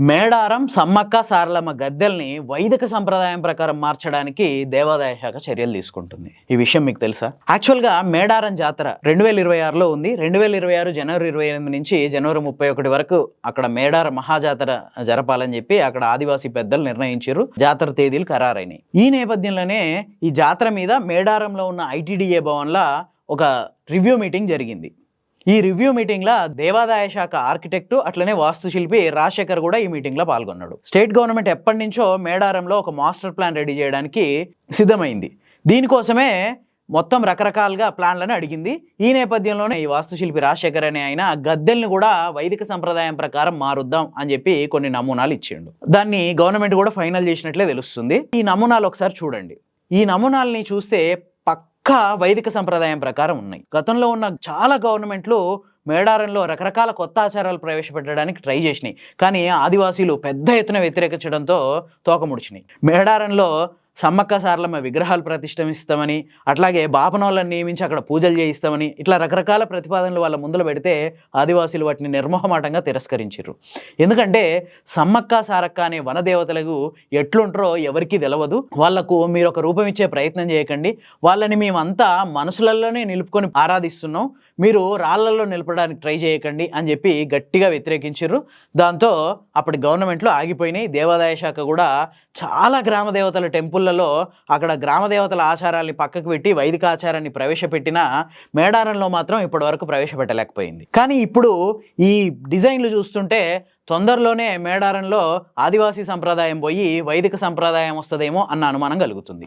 మేడారం సమ్మక్క సారలమ్మ గద్దెల్ని వైదిక సంప్రదాయం ప్రకారం మార్చడానికి దేవాదాయ శాఖ చర్యలు తీసుకుంటుంది. ఈ విషయం మీకు తెలుసా? యాక్చువల్గా మేడారం జాతర రెండు వేల ఇరవై ఆరులో ఉంది. రెండు వేల ఇరవై ఆరు జనవరి ఇరవై ఎనిమిది నుంచి జనవరి ముప్పై ఒకటి వరకు అక్కడ మేడారం మహాజాతర జరపాలని చెప్పి అక్కడ ఆదివాసీ పెద్దలు నిర్ణయించారు. జాతర తేదీలు ఖరారైనాయి. ఈ నేపథ్యంలోనే ఈ జాతర మీద మేడారంలో ఉన్న ఐటీడీఏ భవన్లో ఒక రివ్యూ మీటింగ్ జరిగింది. ఈ రివ్యూ మీటింగ్లో దేవాదాయ శాఖ ఆర్కిటెక్టు అట్లనే వాస్తుశిల్పి రాజశేఖర్ కూడా ఈ మీటింగ్లో పాల్గొన్నాడు. స్టేట్ గవర్నమెంట్ ఎప్పటి నుంచో మేడారంలో ఒక మాస్టర్ ప్లాన్ రెడీ చేయడానికి సిద్ధమైంది. దీనికోసమే మొత్తం రకరకాలుగా ప్లాన్లను అడిగింది. ఈ నేపథ్యంలోనే ఈ వాస్తుశిల్పి రాజశేఖర్ అనే ఆయన గద్దెల్ని కూడా వైదిక సంప్రదాయం ప్రకారం మారుద్దాం అని చెప్పి కొన్ని నమూనాలు ఇచ్చిండు. దాన్ని గవర్నమెంట్ కూడా ఫైనల్ చేసినట్లే తెలుస్తుంది. ఈ నమూనాలు ఒకసారి చూడండి. ఈ నమూనాల్ని చూస్తే ఒక్క వైదిక సంప్రదాయం ప్రకారం ఉన్నాయి. గతంలో ఉన్న చాలా గవర్నమెంట్లు మేడారంలో రకరకాల కొత్త ఆచారాలు ప్రవేశపెట్టడానికి ట్రై చేసినాయి. కానీ ఆదివాసీలు పెద్ద ఎత్తున వ్యతిరేకించడంతో తోకముడిచినాయి. మేడారంలో సమ్మక్క సారలమ్మ విగ్రహాలు ప్రతిష్టమిస్తామని అట్లాగే బాపనోళ్ళని నియమించి అక్కడ పూజలు చేయిస్తామని ఇట్లా రకరకాల ప్రతిపాదనలు వాళ్ళ ముందులు పెడితే ఆదివాసీలు వాటిని నిర్మోహమాటంగా తిరస్కరించారు ఎందుకంటే సమ్మక్క సారక్క అనే వనదేవతలకు ఎట్లుంటారో ఎవరికీ తెలియదు వాళ్ళకు మీరు ఒక రూపం ఇచ్చే ప్రయత్నం చేయకండి. వాళ్ళని మేమంతా మనసులలోనే నిలుపుకొని ఆరాధిస్తున్నాం. మీరు రాళ్ళలో నిలపడానికి ట్రై చేయకండి అని చెప్పి గట్టిగా వ్యతిరేకించారు దాంతో అప్పటి గవర్నమెంట్లో ఆగిపోయినాయి. దేవాదాయ శాఖ కూడా చాలా గ్రామ దేవతల టెంపుల్ టెంపుల్లలో అక్కడ గ్రామదేవతల ఆచారాల్ని పక్కకు పెట్టి వైదిక ఆచారాన్ని ప్రవేశపెట్టిన మేడారంలో మాత్రం ఇప్పటి వరకు ప్రవేశపెట్టలేకపోయింది. కానీ ఇప్పుడు ఈ డిజైన్లు చూస్తుంటే తొందరలోనే మేడారంలో ఆదివాసీ సంప్రదాయం పోయి వైదిక సంప్రదాయం వస్తుందేమో అన్న అనుమానం కలుగుతుంది.